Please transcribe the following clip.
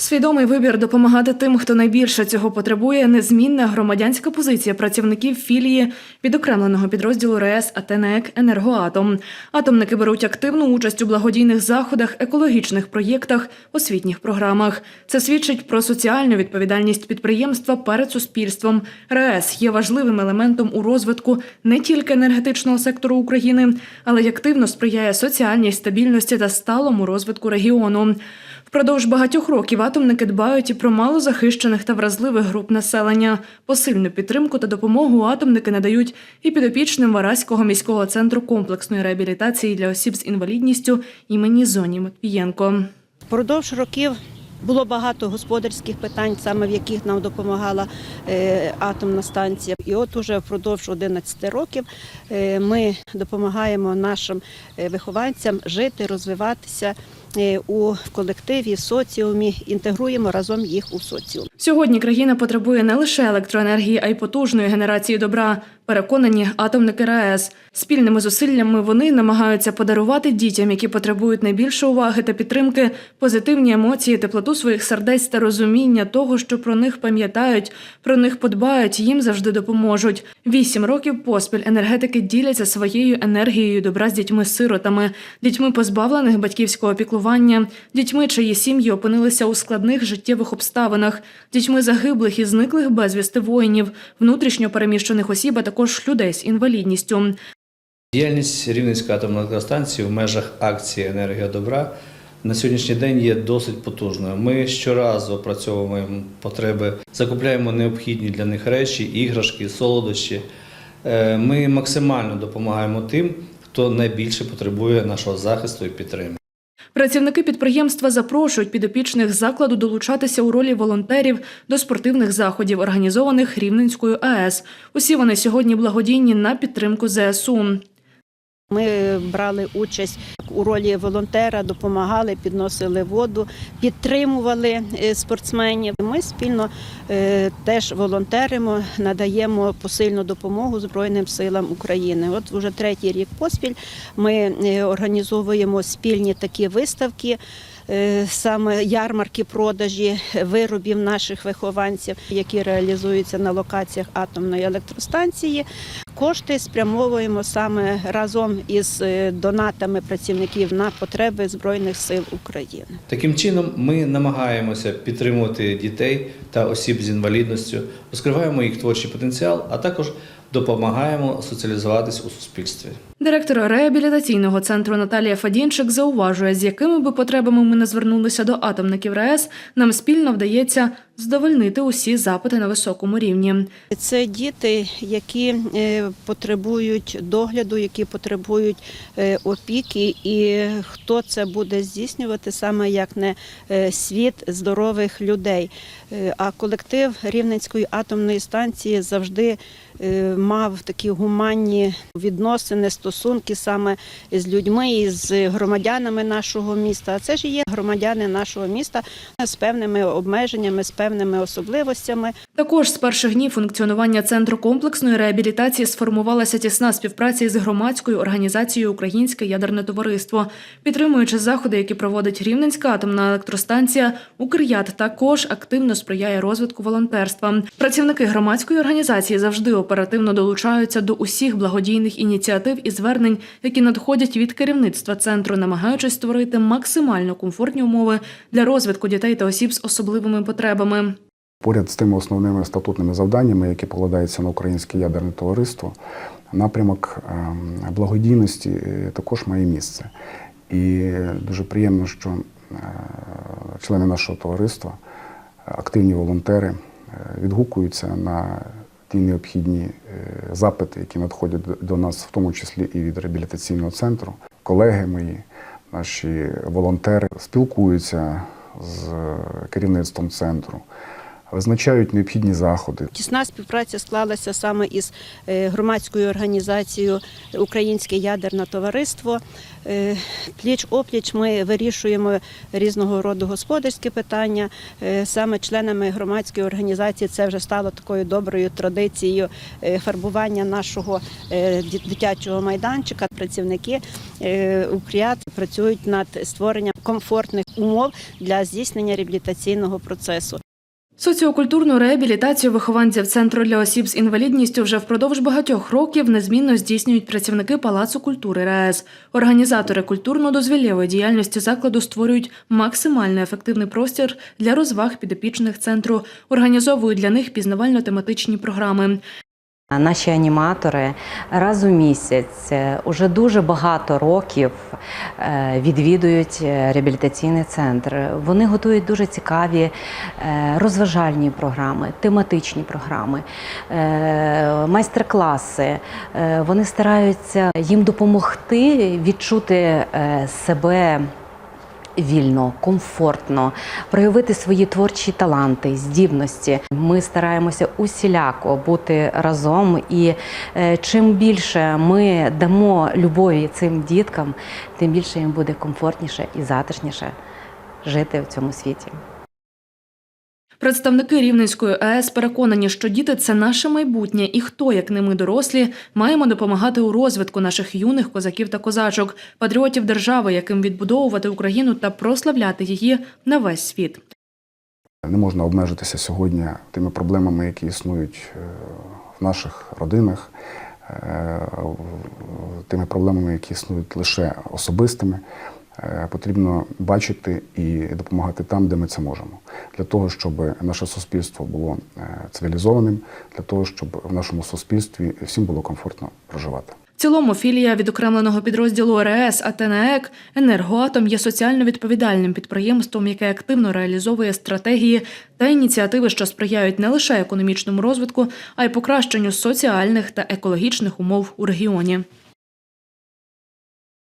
Свідомий вибір допомагати тим, хто найбільше цього потребує, незмінна громадянська позиція працівників філії відокремленого підрозділу РЕС АТНЕК «Енергоатом». Атомники беруть активну участь у благодійних заходах, екологічних проєктах, освітніх програмах. Це свідчить про соціальну відповідальність підприємства перед суспільством. РЕС є важливим елементом у розвитку не тільки енергетичного сектору України, але й активно сприяє соціальній стабільності та сталому розвитку регіону. Впродовж багатьох років атомники дбають і про малозахищених та вразливих груп населення. Посильну підтримку та допомогу атомники надають і підопічним Вараського міського центру комплексної реабілітації для осіб з інвалідністю імені Зоні Матвієнко. Впродовж років було багато господарських питань, саме в яких нам допомагала е, атомна станція. І от уже впродовж 11 років е, ми допомагаємо нашим е, вихованцям жити, розвиватися у колективі, соціумі, інтегруємо разом їх у соціум. Сьогодні країна потребує не лише електроенергії, а й потужної генерації добра. Переконані атомники РаЕС. Спільними зусиллями вони намагаються подарувати дітям, які потребують найбільше уваги та підтримки, позитивні емоції, теплоту своїх сердець та розуміння того, що про них пам'ятають, про них подбають, їм завжди допоможуть. Вісім років поспіль енергетики діляться своєю енергією добра з дітьми-сиротами, дітьми позбавлених батьківського піклування, дітьми, чиї сім'ї опинилися у складних життєвих обставинах, дітьми загиблих і зниклих безвісти воїнів, внутрішньо переміщених осіб, а також людей з інвалідністю. Діяльність Рівненської атомної електростанції в межах акції Енергія добра на сьогоднішній день є досить потужною. Ми щоразу опрацьовуємо потреби, закупляємо необхідні для них речі, іграшки, солодощі. Е, Ми максимально допомагаємо тим, хто найбільше потребує нашого захисту і підтримки. Працівники підприємства запрошують підопічних закладу долучатися у ролі волонтерів до спортивних заходів, організованих Рівненською АЕС. Усі вони сьогодні благодійні на підтримку ЗСУ. Ми брали участь у ролі волонтера, допомагали, підносили воду, підтримували е, спортсменів. Ми спільно е, теж волонтеримо, надаємо посильну допомогу Збройним силам України. От вже третій рік поспіль ми е, організовуємо спільні такі виставки. Е, Саме ярмарки продажі виробів наших вихованців, які реалізуються на локаціях атомної електростанції. Кошти спрямовуємо саме разом із е, донатами працівників на потреби Збройних сил України. Таким чином, ми намагаємося підтримувати дітей та осіб з інвалідністю, розкриваємо їх творчий потенціал, а також допомагаємо соціалізуватись у суспільстві. Директор реабілітаційного центру Наталія Фадінчик зауважує, з якими би потребами ми не звернулися до атомників РаЕС, нам спільно вдається задовольнити усі запити на високому рівні. Це діти, які е, потребують догляду, які потребують е, опіки, і хто це буде здійснювати саме як не е, світ здорових людей. А колектив Рівненської атомної станції завжди мав такі гуманні відносини, стосунки саме з людьми і з громадянами нашого міста. А це ж є громадяни нашого міста з певними обмеженнями, з певними особливостями. Також з перших днів функціонування центру комплексної реабілітації сформувалася тісна співпраця із громадською організацією Українське ядерне товариство, підтримуючи заходи, які проводить Рівненська атомна електростанція, Укрят також активно сприяє розвитку волонтерства. Працівники громадської організації завжди оперативно долучаються до усіх благодійних ініціатив і звернень, які надходять від керівництва центру, намагаючись створити максимально комфортні умови для розвитку дітей та осіб з особливими потребами. Поряд з тими основними статутними завданнями, які покладаються на українське ядерне товариство, напрямок ем, благодійності е, також має місце. І дуже приємно, що е, члени нашого товариства, активні волонтери, е, відгукуються на ті необхідні запити, які надходять до нас, в тому числі і від реабілітаційного центру. Колеги мої, наші волонтери спілкуються з керівництвом центру, визначають необхідні заходи. Тісна співпраця склалася саме із е, громадською організацією Українське ядерне товариство. Е, Пліч опліч ми вирішуємо різного роду господарські питання. Е, Саме членами громадської організації це вже стало такою доброю традицією фарбування нашого дитячого майданчика. Працівники УКРІАТ працюють над створенням комфортних умов для здійснення реабілітаційного процесу. Соціокультурну реабілітацію вихованців центру для осіб з інвалідністю вже впродовж багатьох років незмінно здійснюють працівники Палацу культури РаЕС. Організатори культурно-дозвілєвої діяльності закладу створюють максимально ефективний простір для розваг підопічних центру, організовують для них пізнавально-тематичні програми. Наші аніматори раз у місяць е, уже дуже багато років е, відвідують е, реабілітаційний центр. Вони готують дуже цікаві розважальні програми, тематичні програми, майстер-класи. Вони стараються їм допомогти відчути себе вільно, комфортно, проявити свої творчі таланти, здібності. Ми стараємося усіляко бути разом, і е, чим більше ми дамо любові цим діткам, тим більше їм буде комфортніше і затишніше жити в цьому світі. Представники Рівненської АЕС переконані, що діти це наше майбутнє, і хто, як не ми дорослі, маємо допомагати у розвитку наших юних козаків та козачок, патріотів держави, яким відбудовувати Україну та прославляти її на весь світ. Не можна обмежитися сьогодні тими проблемами, які існують е, в наших родинах, е, тими проблемами, які існують лише особистими. Е, Потрібно бачити і допомагати там, де ми це можемо, для того, щоб наше суспільство було е, цивілізованим, для того, щоб в нашому суспільстві всім було комфортно проживати. В цілому філія відокремленого підрозділу РЕС АТНЕК «Енергоатом» є соціально відповідальним підприємством, яке активно реалізовує стратегії та ініціативи, що сприяють не лише економічному розвитку, а й покращенню соціальних та екологічних умов у регіоні.